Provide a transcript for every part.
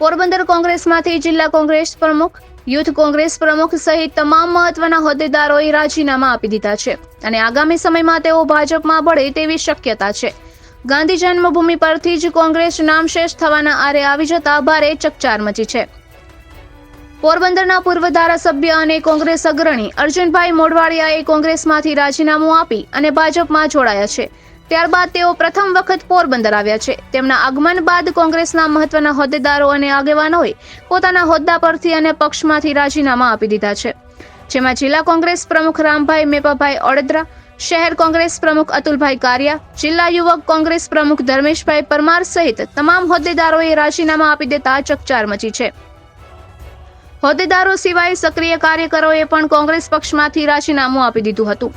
પોરબંદર કોંગ્રેસમાંથી જિલ્લા કોંગ્રેસ પ્રમુખ, યુથ કોંગ્રેસ પ્રમુખ સહિત તમામ મહત્વના હોદ્દેદારોએ રાજીનામા આપી દીધા છે અને આગામી સમયમાં તેઓ ભાજપમાં ભળે તેવી શક્યતા છે. ગાંધી જન્મભૂમિ પરથી જ કોંગ્રેસ નામશેષ થવાના આરે આવી જતા ભારે ચકચાર મચી છે. પોરબંદરના પૂર્વ ધારાસભ્ય અને કોંગ્રેસ અગ્રણી અર્જુનભાઈ મોઢવાડિયાએ કોંગ્રેસમાંથી રાજીનામું આપી અને ભાજપમાં જોડાયા છે. ત્યારબાદ તેઓ પ્રથમ વખત પોરબંદર આવ્યા છે. તેમના આગમન બાદ કોંગ્રેસના મહત્વના હોદ્દેદારો અને આગેવાનોએ પોતાના હોદ્દા પરથી અને પક્ષમાંથી રાજીનામા આપી દીધા છે. જેમાં જિલ્લા કોંગ્રેસ પ્રમુખ રામભાઈ મેપાભાઈ ઓડેદરા, શહેર કોંગ્રેસ પ્રમુખ અતુલભાઈ કારિયા, જિલ્લા યુવક કોંગ્રેસ પ્રમુખ ધર્મેશભાઈ પરમાર સહિત તમામ હોદ્દેદારોએ રાજીનામા આપી દેતા ચકચાર મચી છે. હોદ્દેદારો સિવાય સક્રિય કાર્યકરોએ પણ કોંગ્રેસ પક્ષમાંથી રાજીનામું આપી દીધું હતું.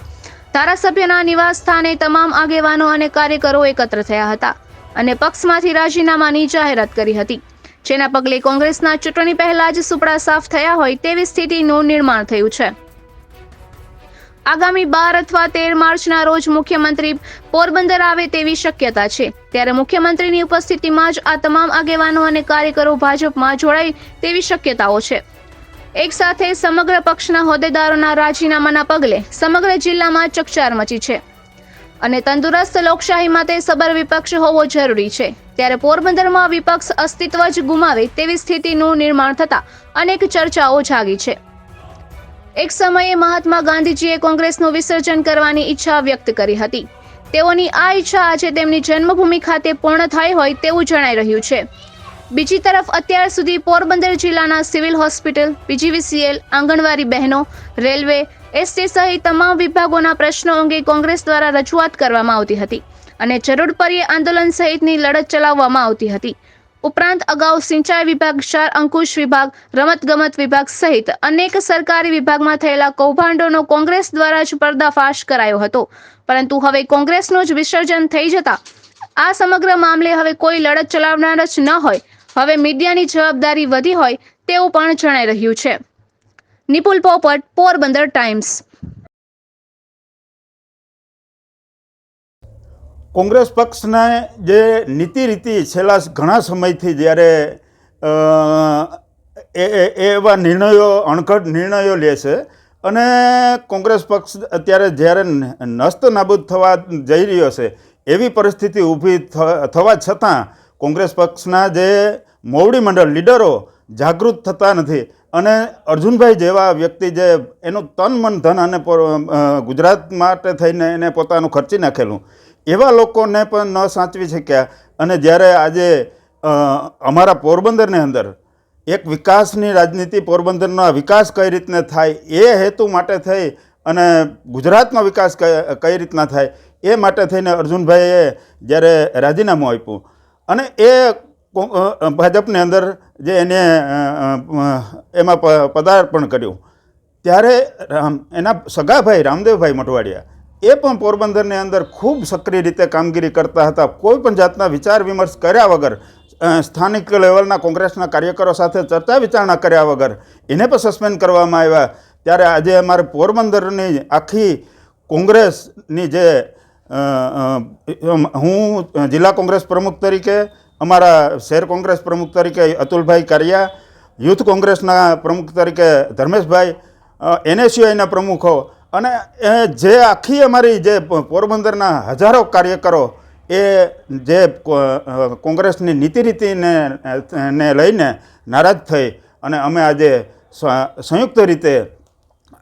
ધારાસભ્યના નિવાસ સ્થાને તમામ આગેવાનો અને કાર્યકરો એકત્ર થયા હતા અને પક્ષમાંથી રાજીનામાની જાહેરાત કરી હતી. જેના પગલે કોંગ્રેસના ચૂંટણી પહેલા જ સુપડા સાફ થયા હોય તેવી સ્થિતિનું નિર્માણ થયું છે. આગામી બાર અથવા તેર માર્ચના રોજ મુખ્યમંત્રી પોરબંદર આવે તેવી શક્યતા છે. ત્યારે મુખ્યમંત્રીની ઉપસ્થિતિમાં જ આ તમામ આગેવાનો અને કાર્યકરો ભાજપમાં જોડાય તેવી શક્યતાઓ છે. એક સાથે સમગ્ર પક્ષના હોદ્દેદારોના રાજીનામાના પગલે સમગ્ર જિલ્લામાં ચકચાર મચી છે. અને તંદુરસ્ત લોકશાહી માટે સબર વિપક્ષ હોવો જરૂરી છે. ત્યારે પોરબંદરમાં વિપક્ષ અસ્તિત્વ જ ગુમાવે તેવી સ્થિતિનું નિર્માણ થતા અનેક ચર્ચાઓ જાગી છે. એક સમયે મહાત્મા ગાંધીજીએ કોંગ્રેસનું વિસર્જન કરવાની ઈચ્છા વ્યક્ત કરી હતી. તેઓની આ ઈચ્છા આજે તેમની જન્મભૂમિ ખાતે પૂર્ણ થઈ હોય તેવું જણાઈ રહ્યું છે. બીજી તરફ અત્યાર સુધી પોરબંદર જિલ્લાના સિવિલ હોસ્પિટલ, પીજીવીસીએલ, આંગણવાડી બહેનો, રેલવે, એસટી સહિત તમામ વિભાગોના પ્રશ્નો અંગે કોંગ્રેસ દ્વારા રજૂઆત કરવામાં આવતી હતી અને જરૂર પરીએ આંદોલન સહિતની લડત ચલાવવામાં આવતી હતી. ઉપરાંત અગાઉ સિંચાઈ વિભાગ, ક્ષાર અંકુશ વિભાગ, રમતગમત વિભાગ સહિત અનેક સરકારી વિભાગમાં થયેલા કૌભાંડોનો કોંગ્રેસ દ્વારા જ પર્દાફાશ કરાયો હતો. પરંતુ હવે કોંગ્રેસનું જ વિસર્જન થઈ જતા આ સમગ્ર મામલે હવે કોઈ લડત ચલાવનાર જ ન હોય હવે મીડિયાની જવાબદારી વધી હોય તેવું પણ જણાઈ રહ્યું છે. નિપુલ પોપટ, પોરબંદર ટાઈમ્સ. કોંગ્રેસ પક્ષના જે નીતિ રીતિ છેલ્લા ઘણા સમયથી જ્યારે એ એવા નિર્ણયો, અણઘડ નિર્ણયો લે છે અને કોંગ્રેસ પક્ષ અત્યારે જ્યારે નસ્ત નાબૂદ થવા જઈ રહ્યો છે, એવી પરિસ્થિતિ ઊભી થવા છતાં કોંગ્રેસ પક્ષના જે મોવડી મંડળ, લીડરો જાગૃત થતા નથી. અને અર્જુનભાઈ જેવા વ્યક્તિ જે એનું તન, મન, ધન અને ગુજરાત માટે થઈને એને પોતાનું ખર્ચી નાખેલું, એવા લોકોને પણ ન સાચવી શક્યા. અને જ્યારે આજે અમારા પોરબંદરની અંદર એક વિકાસની રાજનીતિ, પોરબંદરનો વિકાસ કઈ રીતને થાય, એ હેતુ માટે થઈ અને ગુજરાતનો વિકાસ કઈ રીતના થાય, એ માટે થઈને અર્જુનભાઈએ જ્યારે રાજીનામું આપ્યું અને એ ભાજપની અંદર જે એને એમાં પદાર્પણ કર્યું. ત્યારે રામ, એના સગાભાઈ રામદેવભાઈ મટવાડિયા એ પણ પોરબંદરની અંદર ખૂબ સક્રિય રીતે કામગીરી કરતા હતા. કોઈ પણ જાતના વિચાર વિમર્શ કર્યા વગર સ્થાનિક લેવલના કોંગ્રેસના કાર્યકરો સાથે ચર્ચા વિચારણા કર્યા વગર, એને પણ સસ્પેન્ડ કરવામાં આવ્યા. ત્યારે આજે અમારે પોરબંદરની આખી કોંગ્રેસની જે હું જિલ્લા કોંગ્રેસ પ્રમુખ તરીકે, અમારા શહેર કોંગ્રેસ પ્રમુખ તરીકે અતુલભાઈ કારિયા, યુથ કોંગ્રેસના પ્રમુખ તરીકે ધર્મેશભાઈ એનએસયુઆઈના પ્રમુખો અને જે આખી અમારી જે પોરબંદરના હજારો કાર્યકરો એ જે કોંગ્રેસની નીતિ રીતિને ને લઈને નારાજ થઈ અને અમે આજે સંયુક્ત રીતે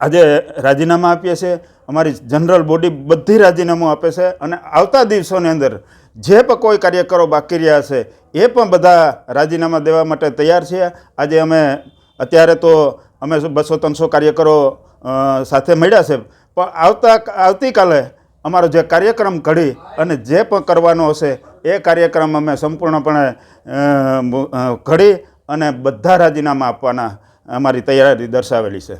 આજે રાજીનામા આપીએ છીએ. અમારી જનરલ બોડી બધી રાજીનામું આપે છે અને આવતા દિવસોની અંદર જે પણ કોઈ કાર્યકરો બાકી રહ્યા છે, એ પણ બધા રાજીનામા દેવા માટે તૈયાર છે આજે અમે અત્યારે તો અમે બસો ત્રણસો કાર્યકરો સાથે મળ્યા છે. પણ આવતા, આવતીકાલે અમારો જે કાર્યક્રમ ઘડી અને જે પણ કરવાનો હશે, એ કાર્યક્રમ અમે સંપૂર્ણપણે ઘડી અને બધા રાજીનામા આપવાના અમારી તૈયારી દર્શાવેલી છે.